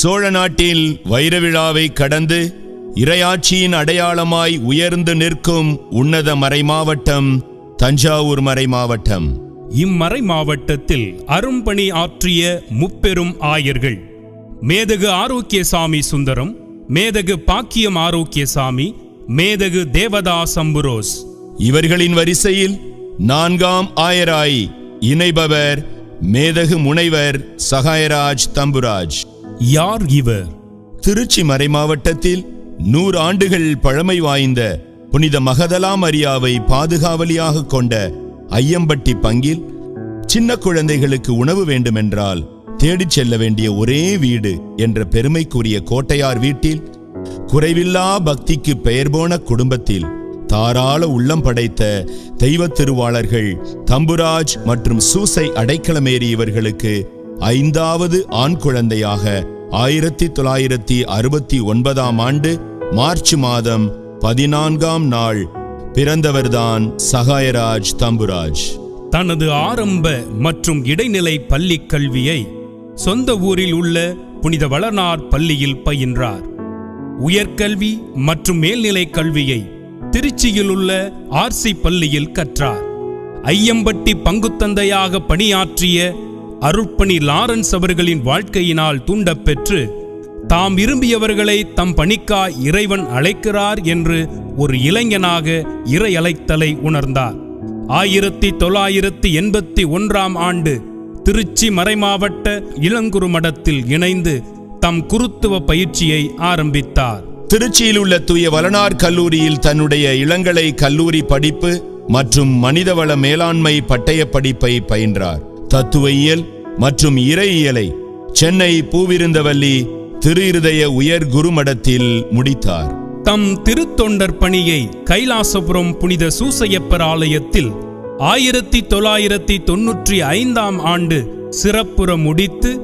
சோழ நாட்டில் வைர விழாவை கடந்து இரையாட்சியின் அடையாளமாய் உயர்ந்து நிற்கும் உன்னத மறைமாவட்டம் தஞ்சாவூர் மறைமாவட்டம். இம்மறை மாவட்டத்தில் அரும்பணி ஆற்றிய முப்பெரும் ஆயர்கள் மேதகு ஆரோக்கியசாமி சுந்தரம் மேதகு பாக்கியம் ஆரோக்கியசாமி மேதகு தேவதா சம்புரோஸ் இவர்களின் வரிசையில் நான்காம் ஆயராய் இணைபவர் மேதகு முனைவர் சகாயராஜ் தம்புராஜ். யார் இவர்? திருச்சி மறைமாவட்டத்தில் நூறு ஆண்டுகள் பழமை வாய்ந்த புனித மகதலா மரியாவை பாதுகாவலியாக கொண்ட ஐயம்பட்டி பங்கில் சின்ன குழந்தைகளுக்கு உணவு வேண்டுமென்றால் தேடிச் செல்ல வேண்டிய ஒரே வீடு என்ற பெருமைக்குரிய கோட்டையார் வீட்டில் குறைவில்லா பக்திக்கு பெயர் போன குடும்பத்தில் தாராள உள்ளம் படைத்த தெய்வத் திருவாளர்கள் தம்புராஜ் மற்றும் சூசை அடைக்கலமேறி இவர்களுக்கு ஐந்தாவது ஆண் குழந்தையாக ஆயிரத்தி தொள்ளாயிரத்தி அறுபத்தி ஒன்பதாம் ஆண்டு மார்ச் மாதம் பதினான்காம் நாள் பிறந்தவர்தான் சகாயராஜ் தம்புராஜ். தனது ஆரம்ப மற்றும் இடைநிலை பள்ளி கல்வியை சொந்த ஊரில் உள்ள புனித வளனார் பள்ளியில் பயின்றார். உயர்கல்வி மற்றும் மேல்நிலைக் கல்வியை திருச்சியில் உள்ள ஆர்சி பள்ளியில் கற்றார். ஐயம்பட்டி பங்குத்தந்தையாக பணியாற்றிய அருட்பணி லாரன்ஸ் அவர்களின் வாழ்க்கையினால் தூண்டப்பெற்று தாம் விரும்பியவர்களை தம் பணிக்காய் இறைவன் அழைக்கிறார் என்று ஒரு இளைஞனாக இறை அழைத்தலை உணர்ந்தார். ஆயிரத்தி தொள்ளாயிரத்தி எண்பத்தி ஒன்றாம் ஆண்டு திருச்சி மறைமாவட்ட இளங்குரு மடத்தில் இணைந்து தம் குருத்துவ பயிற்சியை ஆரம்பித்தார். திருச்சியில் உள்ள தூய வளனார் கல்லூரியில் தன்னுடைய இளங்கலை கல்லூரி படிப்பு மற்றும் மனிதவள மேலாண்மை பட்டயப் படிப்பை பயின்றார். தத்துவயியல் மற்றும் இறையியலை சென்னை பூவிருந்தவல்லி திரு இருதய உயர் குருமடத்தில் முடித்தார். தம் திருத்தொண்டர் பணியை கைலாசபுரம் புனித சூசையப்பர் ஆலயத்தில் ஆயிரத்தி தொள்ளாயிரத்தி தொன்னூற்றி ஐந்தாம் ஆண்டு சிறப்புற முடித்து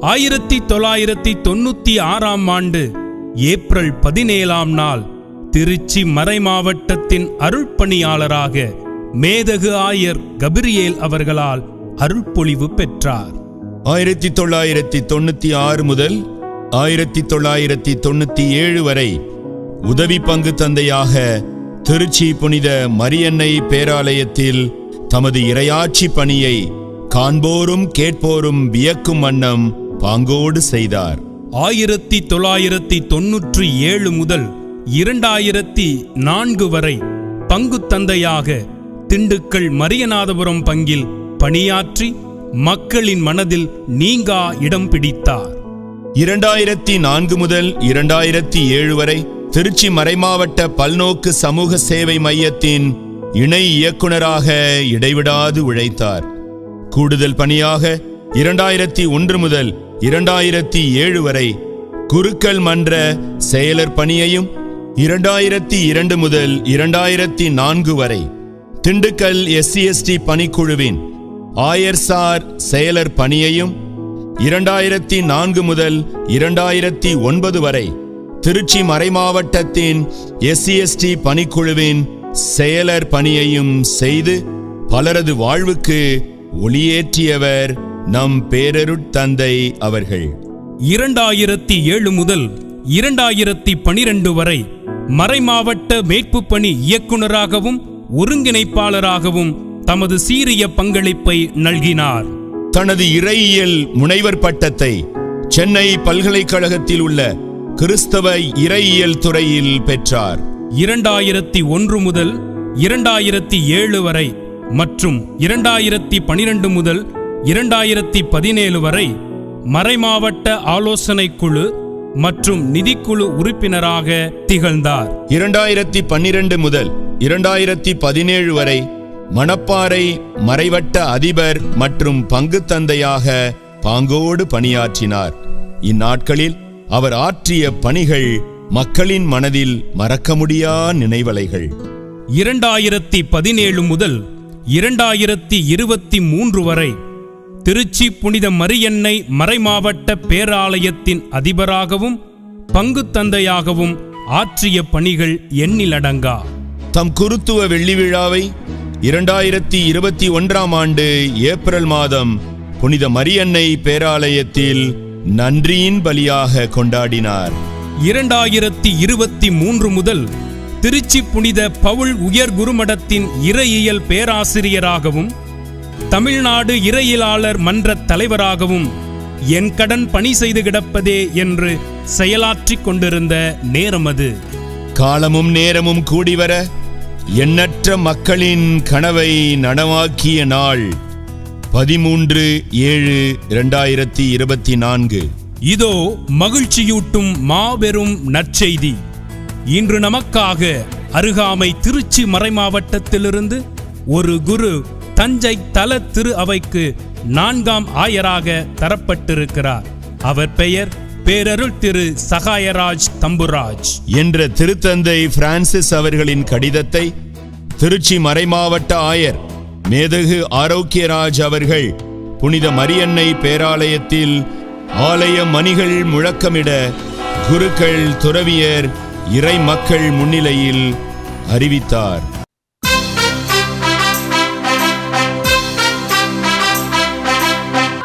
ஆயிரத்தி தொள்ளாயிரத்தி தொண்ணூத்தி ஆறாம் ஆண்டு ஏப்ரல் பதினேழாம் நாள் திருச்சி மறைமாவட்டத்தின் அருள்பணியாளராக மேதகு ஆயர் கபிரியேல் அவர்களால் அருள்பொழிவு பெற்றார். ஆயிரத்தி தொள்ளாயிரத்தி தொண்ணூத்தி ஆறு முதல் ஆயிரத்தி தொள்ளாயிரத்தி தொண்ணூத்தி ஏழு வரை உதவி பங்கு தந்தையாக திருச்சி புனித மரியன்னை பேராலயத்தில் தமது இரையாட்சி பணியை காண்போரும் கேட்போரும் வியக்கும் வண்ணம் பாங்கோடு செய்தார். ஆயிரத்தி தொள்ளாயிரத்தி தொன்னூற்றி ஏழு முதல் இரண்டாயிரத்தி நான்கு வரை பங்கு தந்தையாக திண்டுக்கல் மரியநாதபுரம் பங்கில் பணியாற்றி மக்களின் மனதில் நீங்கா இடம் பிடித்தார். இரண்டாயிரத்தி நான்கு முதல் இரண்டாயிரத்தி ஏழு வரை திருச்சி மறைமாவட்ட பல்நோக்கு சமூக சேவை மையத்தின் இணை இயக்குனராக இடைவிடாது உழைத்தார். கூடுதல் பணியாக இரண்டாயிரத்தி ஒன்று முதல் இரண்டாயிரத்தி ஏழு வரை குருக்கள் மன்ற செயலர் பணியையும் இரண்டாயிரத்தி இரண்டு முதல் இரண்டாயிரத்தி நான்கு வரை திண்டுக்கல் எஸ்சி எஸ்டி பணிக்குழுவின் ஆயர்சார் செயலர் பணியையும் இரண்டாயிரத்தி நான்கு முதல் இரண்டாயிரத்தி ஒன்பது வரை திருச்சி மறைமாவட்டத்தின் எஸ்சிஎஸ்டி பணிக்குழுவின் செயலர் பணியையும் செய்து பலரது வாழ்வுக்கு ஒளியேற்றியவர் நம் பேரருட்தந்தை அவர்கள். இரண்டாயிரத்தி ஏழு முதல் இரண்டாயிரத்தி பனிரெண்டு வரை மறைமாவட்ட மேய்ப்புப் பணி இயக்குனராகவும் ஒருங்கிணைப்பாளராகவும் தமது சீரிய பங்களிப்பை நல்கினார். தனது இறையியல் முனைவர் பட்டத்தை சென்னை பல்கலைக்கழகத்தில் உள்ள கிறிஸ்தவ இறையியல் துறையில் பெற்றார். இரண்டாயிரத்தி ஒன்று முதல் இரண்டாயிரத்தி ஏழு வரை மற்றும் இரண்டாயிரத்தி பனிரெண்டு முதல் இரண்டாயிரத்தி பதினேழு வரை மறைமாவட்ட ஆலோசனைக் குழு மற்றும் நிதிக்குழு உறுப்பினராக திகழ்ந்தார். இரண்டாயிரத்தி பன்னிரண்டு முதல் இரண்டாயிரத்தி பதினேழு வரை மணப்பாறை மறைவட்ட அதிபர் மற்றும் பங்கு தந்தையாக பாங்கோடு பணியாற்றினார். இந்நாட்களில் அவர் ஆற்றிய பணிகள் மக்களின் மனதில் மறக்க முடியா நினைவலைகள். இரண்டாயிரத்தி பதினேழு முதல் இரண்டாயிரத்தி இருபத்தி மூன்று வரை திருச்சி புனித மரியன்னை மறைமாவட்ட பேராலயத்தின் அதிபராகவும் பங்கு தந்தையாகவும் ஆற்றிய பணிகள் எண்ணிலடங்கா. தம் குருத்துவ வெள்ளி விழாவை இரண்டாயிரத்தி இருபத்தி ஒன்றாம் ஆண்டு ஏப்ரல் மாதம் புனித மரியன்னை பேராலயத்தில் நன்றியின் பலியாக கொண்டாடினார். இரண்டாயிரத்தி இருபத்தி மூன்று முதல் திருச்சி புனித பவுல் உயர் குருமடத்தின் இறையியல் பேராசிரியராகவும் தமிழ்நாடு இறையியலாளர் மன்ற தலைவராகவும் என் கடன் பணி செய்து கிடப்பதே என்று செயலாற்றிக் கொண்டிருந்த நேரம் அது. காலமும் நேரமும் கூடிவர எண்ணற்ற மக்களின் கனவை நனவாக்கிய நாள் பதிமூன்று ஏழு இரண்டாயிரத்தி இருபத்தி நான்கு. இதோ மகிழ்ச்சியூட்டும் மாபெரும் நற்செய்தி. இன்று நமக்காக அருகாமை திருச்சி மறைமாவட்டத்திலிருந்து ஒரு குரு தஞ்சை தல திரு அவைக்கு நான்காம் ஆயராக தரப்பட்டிருக்கிறார். அவர் பெயர் பேரருள் திரு சகாயராஜ் தம்புராஜ். என்ற திருத்தந்தை பிரான்சிஸ் அவர்களின் கடிதத்தை திருச்சி மறைமாவட்ட ஆயர் மேதகு ஆரோக்கியராஜ் அவர்கள் புனித மரியன்னை பேராலயத்தில் ஆலய மணிகள் முழக்கமிட குருக்கள் துறவியர் இறை மக்கள் முன்னிலையில் அறிவித்தார்.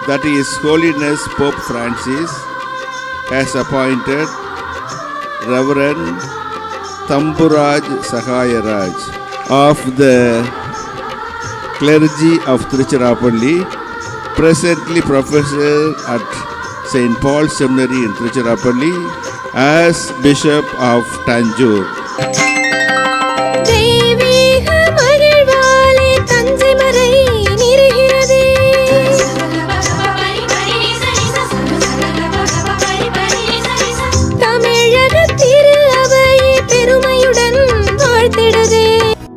That His Holiness Pope Francis. Has appointed Reverend Tamburaj Sahayaraj of the clergy of Tiruchirappalli, presently professor at St. Paul's Seminary in Tiruchirappalli, as Bishop of Tanjore.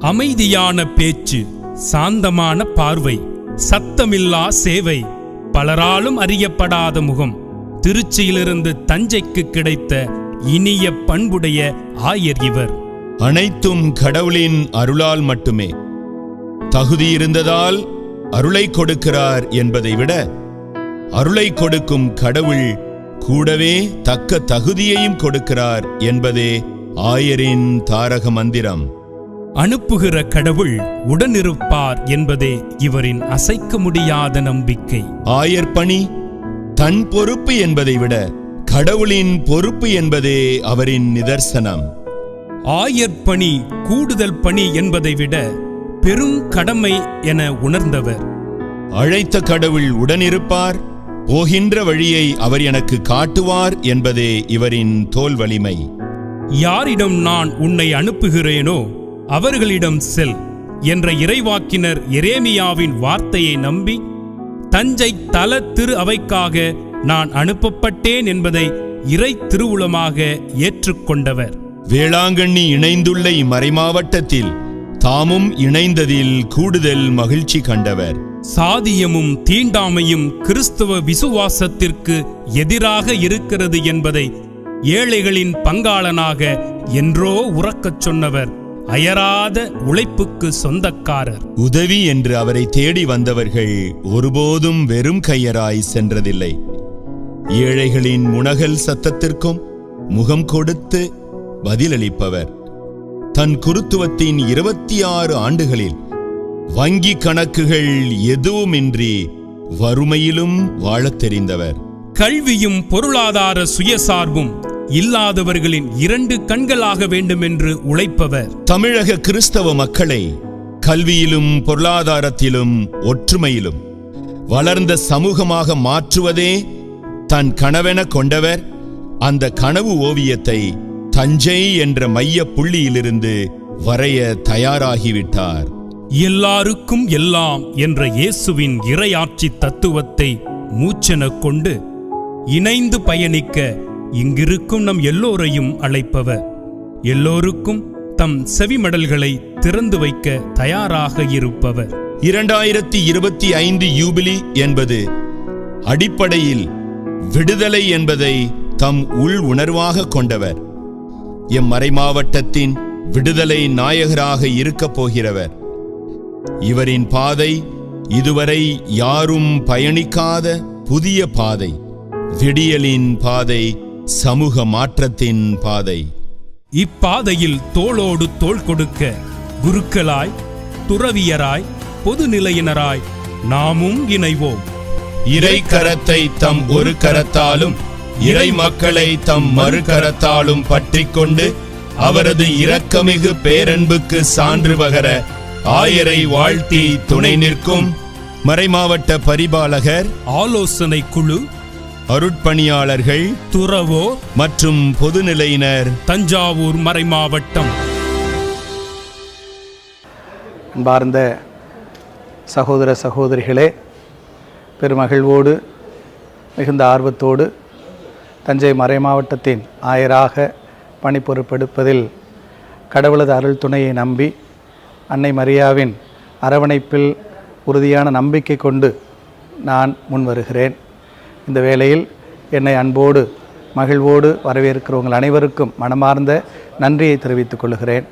அமைதியான பேச்சு சாந்தமான பார்வை சத்தமில்லா சேவை பலராலும் அறியப்படாத முகம் திருச்சியிலிருந்து தஞ்சைக்கு கிடைத்த இனிய பண்புடைய ஆயர் இவர். அனைத்தும் கடவுளின் அருளால் மட்டுமே. தகுதி இருந்ததால் அருளை கொடுக்கிறார் என்பதை விட அருளை கொடுக்கும் கடவுள் கூடவே தக்க தகுதியையும் கொடுக்கிறார் என்பதே ஆயரின் தாரக மந்திரம். அனுப்புகிற கடவுள் உடனிருப்பார் என்பதே இவரின் அசைக்க முடியாத நம்பிக்கை. ஆயர் பணி தன் பொறுப்பு என்பதை விட கடவுளின் பொறுப்பு என்பதே அவரின் நிதர்சனம். ஆயர் பணி கூடுதல் பணி என்பதை விட பெரும் கடமை என உணர்ந்தவர். அழைத்த கடவுள் உடனிருப்பார் போகின்ற வழியை அவர் எனக்கு காட்டுவார் என்பதே இவரின் தோல் வலிமை யாரிடம் நான் உன்னை அனுப்புகிறேனோ அவர்களிடம் செல் என்ற இறைவாக்கினர் எரேமியாவின் வார்த்தையை நம்பி தஞ்சை தல திரு அவைக்காக நான் அனுப்பப்பட்டேன் என்பதை இறை திருவுளமாக ஏற்றுக்கொண்டவர். வேளாங்கண்ணி இணைந்துள்ள இம்மறைமாவட்டத்தில் தாமும் இணைந்ததில் கூடுதல் மகிழ்ச்சி கண்டவர். சாதியமும் தீண்டாமையும் கிறிஸ்துவ விசுவாசத்திற்கு எதிராக இருக்கிறது என்பதை ஏழைகளின் பங்காளனாக என்றோ உறக்கச் சொன்னவர். அயராத உழைப்புக்கு சொந்தக்காரர். உதவி என்று அவரை தேடி வந்தவர்கள் ஒருபோதும் வெறும் கையராய் சென்றதில்லை. ஏழைகளின் முனகல் சத்தத்திற்கும் முகம் கொடுத்து பதிலளிப்பவர். தன் குருத்துவத்தின் இருபத்தி ஆறு ஆண்டுகளில் வங்கி கணக்குகள் எதுவுமின்றி வறுமையிலும் வாழத் தெரிந்தவர். கல்வியும் பொருளாதார சுயசார்பும் இல்லாதவர்களின் இரண்டு கண்களாக வேண்டுமென்று உழைப்பவர். தமிழக கிறிஸ்தவ மக்களை கல்வியிலும் பொருளாதாரத்திலும் ஒற்றுமையிலும் வளர்ந்த சமூகமாக மாற்றுவதே தன் கனவென கொண்டவர். அந்த கனவு ஓவியத்தை தஞ்சை என்ற மைய புள்ளியிலிருந்து வரைய தயாராகிவிட்டார். எல்லாருக்கும் எல்லாம் என்ற இயேசுவின் இறையாட்சி தத்துவத்தை மூச்செனக் கொண்டு இணைந்து பயணிக்க இங்கிருக்கும் நம் எல்லோரையும் அழைப்பவர். எல்லோருக்கும் தம் செவிமடல்களை திறந்து வைக்க தயாராக இருப்பவர். இரண்டாயிரத்தி இருபத்தி ஐந்து யூபிலி என்பது அடிப்படையில் விடுதலை என்பதை தம் உள் உணர்வாக கொண்டவர். எம் மறைமாவட்டத்தின் விடுதலை நாயகராக இருக்கப் போகிறவர். இவரின் பாதை இதுவரை யாரும் பயணிக்காத புதிய பாதை. விடியலின் பாதை சமூக மாற்றத்தின் பாதை. இப்பாதையில் தோளோடு தோள் கொடுக்க குருக்களாய் துறவியராய் பொதுநிலையினராய் நாமும் இணைவோம். இறை கரத்தை தம் ஒரு கரத்தாலும் இறை மக்களை தம் மறு கரத்தாலும் பற்றிக்கொண்டு அவரது இரக்கமிகு பேரன்புக்கு சான்று பகர ஆயரை வாழ்த்தி துணை நிற்கும். மறைமாவட்ட பரிபாலகர் ஆலோசனை குழு அருட்பணியாளர்கள் துறவோர் மற்றும் பொதுநிலையினர். தஞ்சாவூர் மறைமாவட்டம். அன்பார்ந்த சகோதர சகோதரிகளே பெருமகிழ்வோடு மிகுந்த ஆர்வத்தோடு தஞ்சை மறைமாவட்டத்தின் ஆயராக பணி பொறுப்பெடுப்பதில் கடவுளது அருள் துணையை நம்பி அன்னை மரியாவின் அரவணைப்பில் உறுதியான நம்பிக்கை கொண்டு நான் முன் வருகிறேன் இந்த வேளையில் என்னை அன்போடு மகிழ்வோடு வரவேற்கிறவங்கள் அனைவருக்கும் மனமார்ந்த நன்றியை தெரிவித்துக் கொள்கிறேன்.